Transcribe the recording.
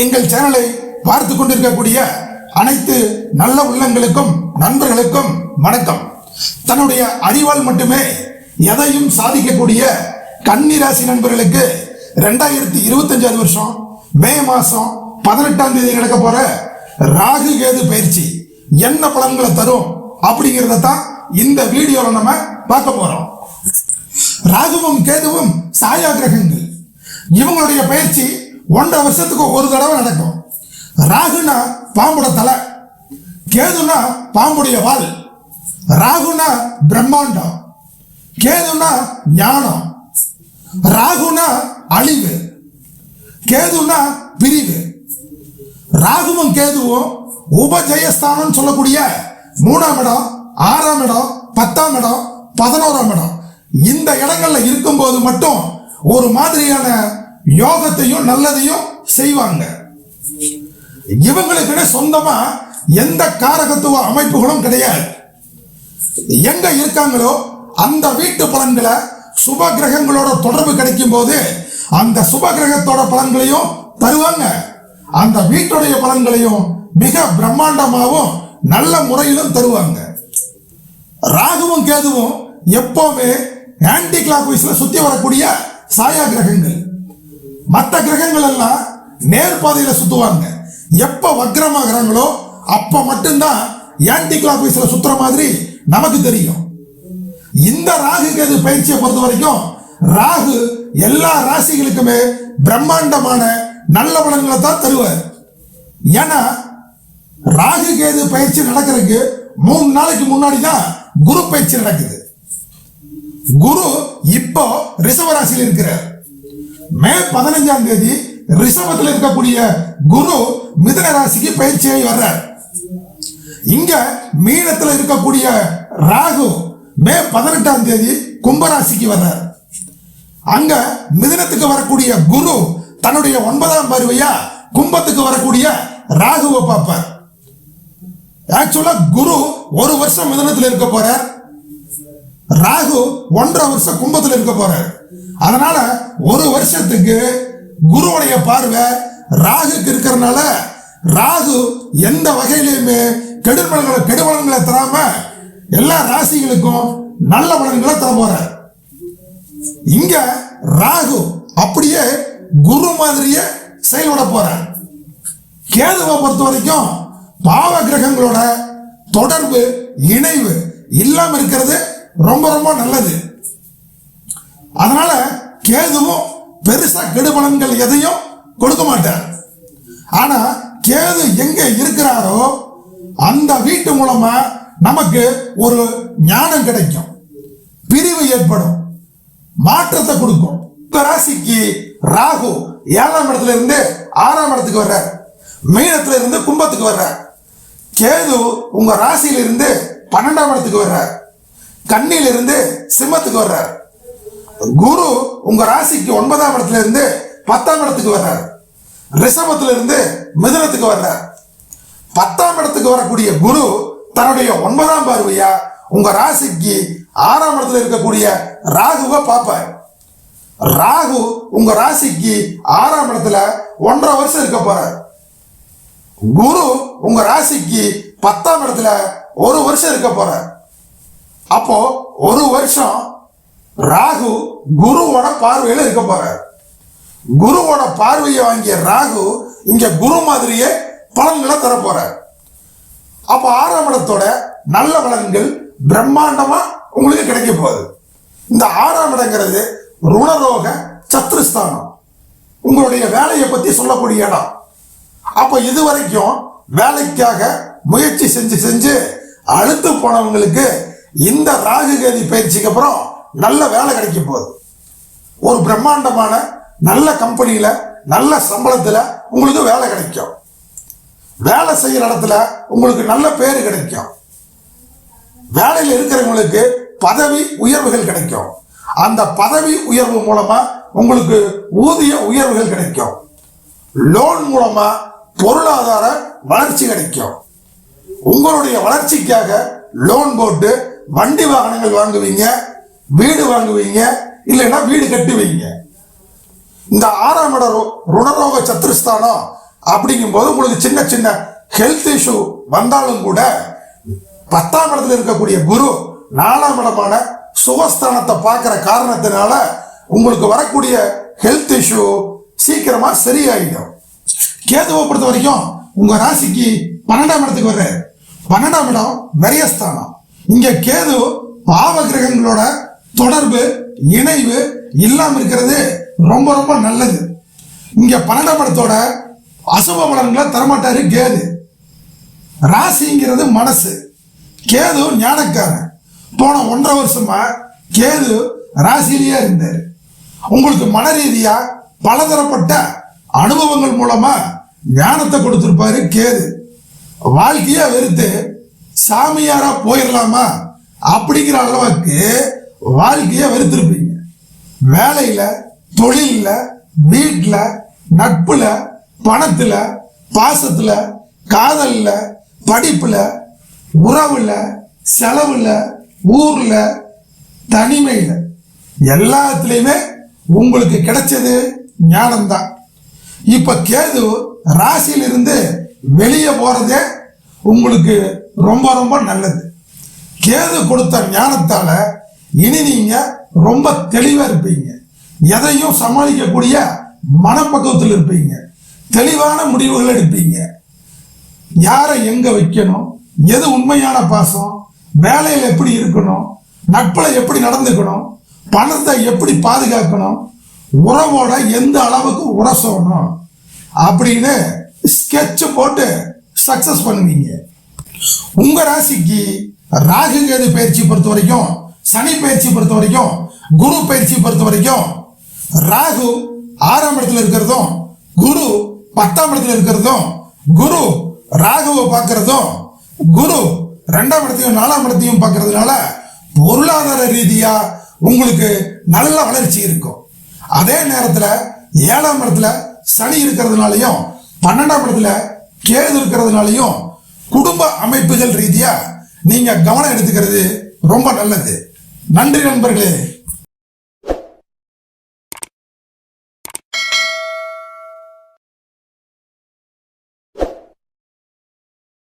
எங்கள் சேனலை பார்த்து கொண்டிருக்கக்கூடிய அனைத்து நல்ல உள்ளங்களுக்கும் நண்பர்களுக்கும் வணக்கம். தன்னுடைய அறிவால் மட்டுமே எதையும் சாதிக்கக்கூடிய கன்னிராசி நண்பர்களுக்கு ரெண்டாயிரத்தி இருபத்தஞ்சாவது வருஷம் மே மாசம் பதினெட்டாம் தேதி நடக்க போற ராகு கேது பயிற்சி. என்ன பலன்களை தரும் அப்படிங்கிறத தான் இந்த வீடியோல நம்ம பார்க்க போறோம். ராகுவும் கேதுவும் சாயா கிரகங்கள் இவங்களுடைய பயிற்சி ஒன்றரை வருஷத்துக்கு ஒரு தடவை நடக்கும். ராகுனா பாம்போட தலை கேதுனா பாம்புடைய வால் ராகுனா பிரம்மாண்டம் கேதுனா ஞானம் ராகுனா அழிவு கேதுனா பிரிவு ராகுவும் கேதுவும் உபஜயஸ்தானம் சொல்லக்கூடிய மூணாம் இடம் ஆறாம் இடம் பத்தாம் இடம் பதினோராம் இடம். இந்த இடங்கள்ல இருக்கும்போது மட்டும் ஒரு மாதிரியான யோகத்தையும் நல்லதையும் செய்வாங்க. இவங்களுக்குன்னு சொந்தமா எந்த காரகத்துவ அமைப்புகளும் கிடையாது. எங்க இருக்காங்களோ அந்த வீட்டு பலன்களை சுப கிரகங்களோட தொடர்பு கிடைக்கும் போது அந்த சுப கிரகத்தோட பலன்களையும் தருவாங்க. அந்த வீட்டுடைய பலன்களையும் மிக பிரம்மாண்டமாகவும் நல்ல முறையிலும் தருவாங்க. ராகுவும் கேதுவும் எப்பவுமே ஆன்டி கிளாக் வைஸ்ல சுத்தி வரக்கூடிய சாயா கிரகங்கள் மற்ற கிரகங்கள் எல்லாம் நேர்பாதையில சுத்துவாங்க. எப்ப வக்ரமாகறாங்களோ அப்ப மட்டும்தான் ஆன்டி கிளாக் வைஸ்ல சுத்துற மாதிரி நமக்கு தெரியும். இந்த ராகு கேது பயிற்சியை பொறுத்த வரைக்கும் ராகு எல்லா ராசிகளுக்குமே பிரம்மாண்டமான நல்ல பலன்களை தான் தருவார். ஏன்னா ராகு கேது பயிற்சி நடக்கிறதுக்கு மூணு நாளைக்கு முன்னாடி தான் குரு பயிற்சி நடக்குது. குரு இப்போ ரிசவ ராசியில் இருக்கிறார். மே பதினஞ்சாம் தேதி ரிஷபத்தில் இருக்கக்கூடிய குரு மிதன ராசிக்கு பயிற்சியாகி வர்றார். இங்க மீனத்தில் இருக்கக்கூடிய ராகு மே பதினெட்டாம் தேதி கும்பராசிக்கு வர்றார். அங்க மிதனத்துக்கு வரக்கூடிய குரு தன்னுடைய ஒன்பதாம் பருவையா கும்பத்துக்கு வரக்கூடிய ராகுவை பார்ப்பார். ஆக்சுவலா குரு ஒரு வருஷம் மிதனத்தில் இருக்க போறார். ராகு ஒன்றரை வருஷம் கும்பத்தில் இருக்க போறார். அதனால ஒரு வருஷத்துக்கு குருவுடைய பார்வை ராகுக்கு இருக்கிறனால ராகு எந்த வகையிலுமே கெடுபலன்களை கெடுபலன்களை தராம எல்லா ராசிகளுக்கும் நல்ல பலன்களை தர போறார். இங்க ராகு அப்படியே குரு மாதிரியே செயல்பட போறார். கேதுவை பொறுத்த வரைக்கும் பாவ கிரகங்களோட தொடர்பு இணைவு இல்லாம இருக்கிறது ரொம்ப ரொம்ப நல்லது. அதனால கேதுவும் பெருசா கெடுபலன்கள் எதையும் கொடுக்க மாட்டார். ஆனா கேது எங்க இருக்கிறாரோ அந்த வீட்டு மூலமா நமக்கு ஒரு ஞானம் கிடைக்கும். பிரிவு ஏற்படும். மாற்றத்தை கொடுக்கும். இந்த ராசிக்கு ராகு ஏழாம் இடத்துல இருந்து ஆறாம் இடத்துக்கு வர்ற மீனத்துல இருந்து கும்பத்துக்கு வர்ற கேது உங்க ராசியில இருந்து பன்னெண்டாம் இடத்துக்கு வர்ற கண்ணிலிருந்து சிம்மத்துக்கு வர்றார். குரு உங்க ராசிக்கு ஒன்பதாம் இடத்துல இருந்து பத்தாம் இடத்துக்கு வர்றார். ரிஷபத்துல இருந்து மிதனத்துக்கு வர்றார். பத்தாம் இடத்துக்கு வரக்கூடிய குரு தன்னுடைய ஒன்பதாம் பார்வையா உங்க ராசிக்கு ஆறாம் இடத்துல இருக்கக்கூடிய ராகுவை பார்ப்பார். ராகு உங்க ராசிக்கு ஆறாம் இடத்துல ஒன்றரை வருஷம் இருக்க போறார். குரு உங்க ராசிக்கு பத்தாம் இடத்துல ஒரு வருஷம் இருக்க போறார். அப்போ ஒரு வருஷம் ராகு குருவோட பார்வையில இருக்க போறார். குருவோட பார்வையை வாங்கிய ராகு இங்க குரு மாதிரியே பலன்களை தர போறார். அப்ப ஆறாம் இடத்தோட நல்ல பலன்கள் பிரம்மாண்டமா உங்களுக்கு கிடைக்க போகுது. இந்த ஆறாம் இடங்கிறது ருணரோக சத்ருஸ்தானம். உங்களுடைய வேலையை பத்தி சொல்லக்கூடிய இடம். அப்ப இது வரைக்கும் வேலைக்காக முயற்சி செஞ்சு செஞ்சு அழுத்து போனவங்களுக்கு இந்த ராகுகேதி பயிற்சிக்கு அப்புறம் நல்ல வேலை கிடைக்க போகுது. ஒரு பிரம்மாண்டமான நல்ல கம்பெனியில் நல்ல சம்பளத்தில் உங்களுக்கு வேலை கிடைக்கும். வேலை செய்கிற இடத்துல உங்களுக்கு நல்ல பேர் கிடைக்கும். வேலையில் இருக்கிறவங்களுக்கு பதவி உயர்வுகள் கிடைக்கும். அந்த பதவி உயர்வு மூலமா உங்களுக்கு ஊதிய உயர்வுகள் கிடைக்கும். லோன் மூலமா பொருளாதார வளர்ச்சி கிடைக்கும். உங்களுடைய வளர்ச்சிக்காக லோன் போட்டு வண்டி வாகனங்கள் வாங்குவீங்க வீடு வாங்குவீங்க இல்லைன்னா வீடு கட்டுவீங்க. இந்த ஆறாம் இட ரு- ருணரோக சத்துருஸ்தானம் அப்படிங்கும்போது உங்களுக்கு சின்ன சின்ன ஹெல்த் இஷ்யூ வந்தாலும் கூட பத்தாம் இடத்துல இருக்கக்கூடிய குரு நாலாம் இடமான சுகஸ்தானத்தை பார்க்குற காரணத்தினால உங்களுக்கு வரக்கூடிய ஹெல்த் இஷ்யூ சீக்கிரமா சரியாயிடும். கேதுவை பொறுத்த வரைக்கும் உங்க ராசிக்கு பன்னெண்டாம் இடத்துக்கு வர்றாரு. பன்னெண்டாம் இடம் விரயஸ்தானம். இங்க கேது பாவ கிரகங்களோட தொடர்பு இணைவு இல்லாம இருக்கிறது ரொம்ப ரொம்ப நல்லது. இங்க பன்னெண்டாம் படத்தோட அசுப பலன்களை தரமாட்டாரு கேது. ராசிங்கிறது மனசு. கேது ஞானக்காரன். போன ஒன்றரை வருஷமா கேது ராசிலேயே இருந்தார். உங்களுக்கு மன ரீதியா பலதரப்பட்ட அனுபவங்கள் மூலமா ஞானத்தை கொடுத்திருப்பாரு கேது. வாழ்க்கையா வெறுத்து சாமியாரா போயிடலாமா அப்படிங்கிற அளவுக்கு வாழ்க்கைய வெறுத்திருப்பீங்க. வேலையில தொழிலில் வீட்டில் நட்புல பணத்துல பாசத்துல காதல்ல படிப்புல உறவுல செலவுல ஊர்ல தனிமையில. எல்லாத்துலயுமே உங்களுக்கு கிடைச்சது ஞானம்தான். இப்ப கேது ராசியிலிருந்து வெளியே போறதே உங்களுக்கு ரொம்ப ரொம்ப நல்லது. கேது கொடுத்த ஞானத்தால இனி நீங்க ரொம்ப தெளிவா இருப்பீங்க. எதையும் சமாளிக்கக்கூடிய மனப்பக்குவத்தில் இருப்பீங்க. தெளிவான முடிவுகள் எடுப்பீங்க. யாரை எங்க வைக்கணும்? எது உண்மையான பாசம்? வேலையில் எப்படி இருக்கணும்? நட்புல எப்படி நடந்துக்கணும்? பணத்தை எப்படி பாதுகாக்கணும்? உறவோட எந்த அளவுக்கு உரசணும்? அப்படின்னு ஸ்கெட்ச் போட்டு சக்சஸ் பண்ணுவீங்க. உங்க ராசிக்கு ராகு கேது பயிற்சி பொறுத்த வரைக்கும் சனி பயிற்சி பொறுத்த வரைக்கும் குரு பயிற்சி பொறுத்த வரைக்கும் ராகு ஆறாம் இடத்துல இருக்கிறதும் குரு பத்தாம் இடத்துல இருக்கிறதும் குரு ராகுவை பார்க்கறதும் குரு ரெண்டாம் இடத்தையும் நாலாம் இடத்தையும் பார்க்கறதுனால பொருளாதார ரீதியா உங்களுக்கு நல்ல வளர்ச்சி இருக்கும். அதே நேரத்தில் ஏழாம் இடத்துல சனி இருக்கிறதுனாலையும் பன்னெண்டாம் இடத்துல கேது இருக்கிறதுனாலையும் குடும்ப அமைப்புகள் ரீதியா நீங்க கவனம் எடுத்துக்கிறது ரொம்ப நல்லது. நன்றி நண்பர்களே.